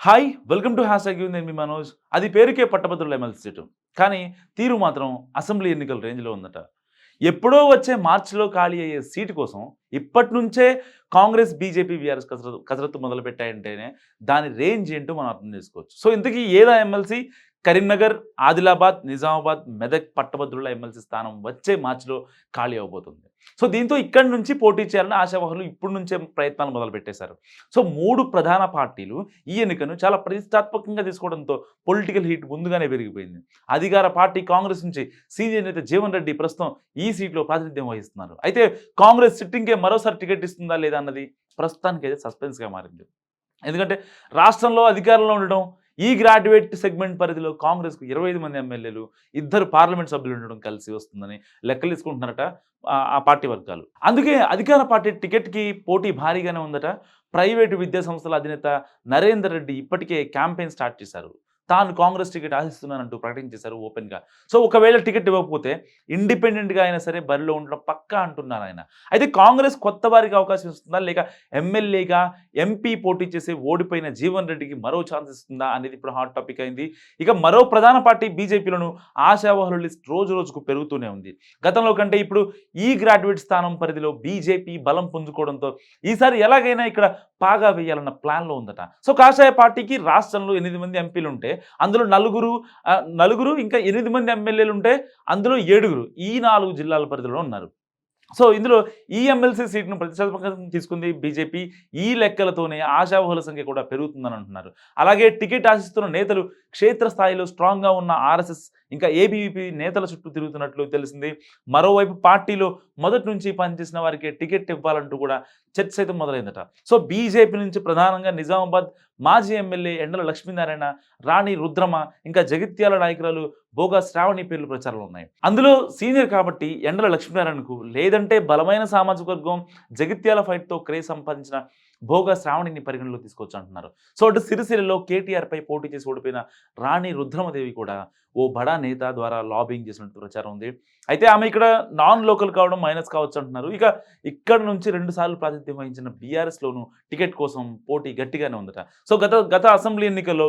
Hi welcome to hash అగ్యూ నేను మీ మనోజ్. అది పేరుకే పట్టభద్రుల ఎమ్మెల్సీ సీటు కానీ తీరు మాత్రం అసెంబ్లీ ఎన్నికల రేంజ్లో ఉందట. ఎప్పుడో వచ్చే మార్చిలో ఖాళీ అయ్యే సీటు కోసం ఇప్పటి నుంచే కాంగ్రెస్ బీజేపీ బీఆర్ఎస్ కసరత్తు కసరత్తు మొదలుపెట్టాయంటేనే దాని రేంజ్ ఏంటో మనం అర్థం చేసుకోవచ్చు. సో ఇంతకీ ఏదా ఎమ్మెల్సీ కరీంనగర్ ఆదిలాబాద్ నిజామాబాద్ మెదక్ పట్టభద్రుల ఎమ్మెల్సీ స్థానం వచ్చే మార్చిలో ఖాళీ అవ్వబోతుంది సో దీంతో ఇక్కడి నుంచి పోటీ చేయాలని ఆశావాహులు ఇప్పటి నుంచే ప్రయత్నాలు మొదలుపెట్టేశారు. సో మూడు ప్రధాన పార్టీలు ఈ ఎన్నికను చాలా ప్రతిష్టాత్మకంగా తీసుకోవడంతో పొలిటికల్ హీట్ ముందుగానే పెరిగిపోయింది. అధికార పార్టీ కాంగ్రెస్ నుంచి సీనియర్ నేత జీవన్ రెడ్డి ప్రస్తుతం ఈ సీట్లో ప్రాతినిధ్యం వహిస్తున్నారు. అయితే కాంగ్రెస్ సిట్టింగ్కే మరోసారి టికెట్ ఇస్తుందా లేదా అన్నది ప్రస్తుతానికి అయితే సస్పెన్స్గా మారింది. ఎందుకంటే రాష్ట్రంలో అధికారంలో ఉండడం ఈ గ్రాడ్యుయేట్ సెగ్మెంట్ పరిధిలో కాంగ్రెస్కు ఇరవై ఐదు మంది ఎమ్మెల్యేలు ఇద్దరు పార్లమెంట్ సభ్యులు ఉండడం కలిసి వస్తుందని లెక్కలు తీసుకుంటున్నారట ఆ- పార్టీ వర్గాలు. అందుకే అధికార పార్టీ టికెట్కి పోటీ భారీగానే ఉందట. ప్రైవేటు విద్యా సంస్థల అధినేత నరేందర్ రెడ్డి ఇప్పటికే క్యాంపెయిన్ స్టార్ట్ చేశారు. తాను కాంగ్రెస్ టికెట్ ఆశిస్తున్నానంటూ ప్రకటించేశారు ఓపెన్గా. సో ఒకవేళ టికెట్ ఇవ్వకపోతే ఇండిపెండెంట్గా అయినా సరే బరిలో ఉండడం పక్కా అంటున్నారు ఆయన. అయితే కాంగ్రెస్ కొత్త వారికి అవకాశం ఇస్తుందా? లేక ఎమ్మెల్యేగా ఎంపీ పోటీ చేసే ఓడిపోయిన జీవన్ రెడ్డికి మరో ఛాన్స్ ఇస్తుందా? అనేది ఇప్పుడు హాట్ టాపిక్ అయింది. ఇక మరో ప్రధాన పార్టీ బీజేపీలను ఆశావహుల లిస్ట్ రోజు రోజుకు పెరుగుతూనే ఉంది. గతంలో కంటే ఇప్పుడు ఈ గ్రాడ్యుయేట్ స్థానం పరిధిలో బీజేపీ బలం పుంజుకోవడంతో ఈసారి ఎలాగైనా ఇక్కడ పాగా వేయాలన్న ప్లాన్లో ఉందట. సో కాషాయ పార్టీకి రాష్ట్రంలో ఎనిమిది మంది ఎంపీలు ఉంటే అందులో నలుగురు నలుగురు ఇంకా ఎనిమిది మంది ఎమ్మెల్యేలు ఉంటే అందులో ఏడుగురు ఈ నాలుగు జిల్లాల పరిధిలో ఉన్నారు. సో ఇందులో ఈ ఎమ్మెల్సీ సీట్ను ప్రతిష్టాత్మకంగా తీసుకుంది బీజేపీ. ఈ లెక్కలతోనే ఆశావహుల సంఖ్య కూడా పెరుగుతుందని అంటున్నారు. అలాగే టికెట్ ఆశిస్తున్న నేతలు క్షేత్రస్థాయిలో స్ట్రాంగ్గా ఉన్న ఆర్ఎస్ఎస్ ఇంకా ఏబీవీపీ నేతల చుట్టూ తిరుగుతున్నట్లు తెలిసింది. మరోవైపు పార్టీలో మొదటి నుంచి పనిచేసిన వారికి టికెట్ ఇవ్వాలంటూ కూడా చర్చ అయితే మొదలైందట. సో బీజేపీ నుంచి ప్రధానంగా నిజామాబాద్ మాజీ ఎమ్మెల్యే ఎండల లక్ష్మీనారాయణ రాణి రుద్రమ ఇంకా జగిత్యాల నాయకురాలు బోగా శ్రావణి పేర్లు ప్రచారంలో ఉన్నాయి. అందులో సీనియర్ కాబట్టి ఎండల లక్ష్మీనారాయణకు లేదంటే బలమైన సామాజిక వర్గం జగిత్యాల ఫైట్తో క్రేజ్ సంపాదించిన భోగా శ్రావణిని పరిగణలో తీసుకొచ్చు అంటున్నారు. సో అటు సిరిసిల్లలో కేటీఆర్పై పోటీ చేసి ఓడిపోయిన రాణి రుద్రమదేవి కూడా ఓ బడా నేత ద్వారా లాబింగ్ చేసినట్టు ప్రచారం ఉంది. అయితే ఆమె ఇక్కడ నాన్ లోకల్ కావడం మైనస్ కావచ్చు అంటున్నారు. ఇక ఇక్కడ నుంచి రెండు సార్లు ప్రాతినిధ్యం వహించిన బీఆర్ఎస్లోను టికెట్ కోసం పోటీ గట్టిగానే ఉందట. సో గత గత అసెంబ్లీ ఎన్నికల్లో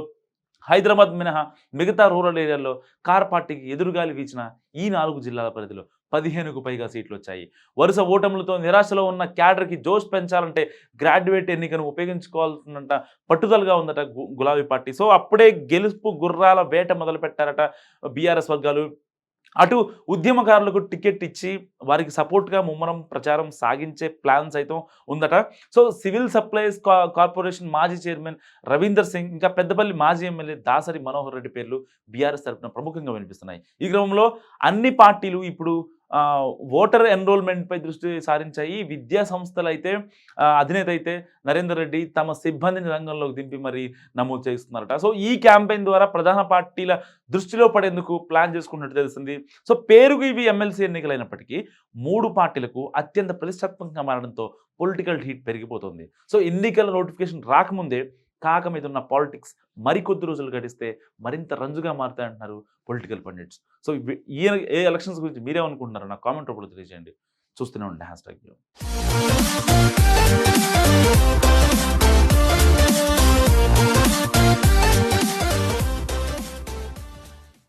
హైదరాబాద్ మినహా మిగతా రూరల్ ఏరియాల్లో కార్ పార్టీకి ఎదురుగాలి వీచిన ఈ నాలుగు జిల్లాల పరిధిలో పదిహేనుకు పైగా సీట్లు వచ్చాయి వరుస ఓటములతో నిరాశలో ఉన్న క్యాడర్కి జోష్ పెంచాలంటే గ్రాడ్యుయేట్ ఎన్నికను ఉపయోగించుకోవాల్సిందంట పట్టుదలగా ఉందట గు- గులాబీ పార్టీ. సో అప్పుడే గెలుపు గుర్రాల వేట మొదలుపెట్టారట బీఆర్ఎస్ వర్గాలు. అటు ఉద్యమకారులకు టికెట్ ఇచ్చి వారికి సపోర్ట్గా ముమ్మరం ప్రచారం సాగించే ప్లాన్స్ అయితే ఉందట. సో సివిల్ సప్లైస్ కా- కార్పొరేషన్ మాజీ చైర్మన్ రవీందర్ సింగ్ ఇంకా పెద్దపల్లి మాజీ ఎమ్మెల్యే దాసరి మనోహర్ రెడ్డి పేర్లు బీఆర్ఎస్ తరఫున ప్రముఖంగా వినిపిస్తున్నాయి. ఈ క్రమంలో అన్ని పార్టీలు ఇప్పుడు ఓటర్ ఎన్రోల్మెంట్పై దృష్టి సారించాయి. విద్యా సంస్థలు అయితే అధినేత అయితే నరేందర్ రెడ్డి తమ సిబ్బందిని రంగంలోకి దింపి మరి నమోదు చేస్తున్నారట. సో ఈ క్యాంపెయిన్ ద్వారా ప్రధాన పార్టీల దృష్టిలో పడేందుకు ప్లాన్ చేసుకున్నట్టు తెలిసింది సో పేరుకు ఇవి ఎమ్మెల్సీ ఎన్నికలైనప్పటికీ మూడు పార్టీలకు అత్యంత ప్రతిష్టాత్మకంగా మారడంతో పొలిటికల్ హీట్ పెరిగిపోతుంది. సో ఎన్నికల నోటిఫికేషన్ రాకముందే కాక మీద ఉన్న పాలిటిక్స్ మరికొద్ది రోజులు గడిస్తే మరింత రంజుగా మారుతాయంటున్నారు పొలిటికల్ పండిట్స్. సో ఈ ఏ ఎలక్షన్స్ గురించి మీరేమనుకుంటున్నారు నాకు కామెంట్ రూపంలో తెలియజేయండి. చూస్తూనే ఉండండి. Hash tag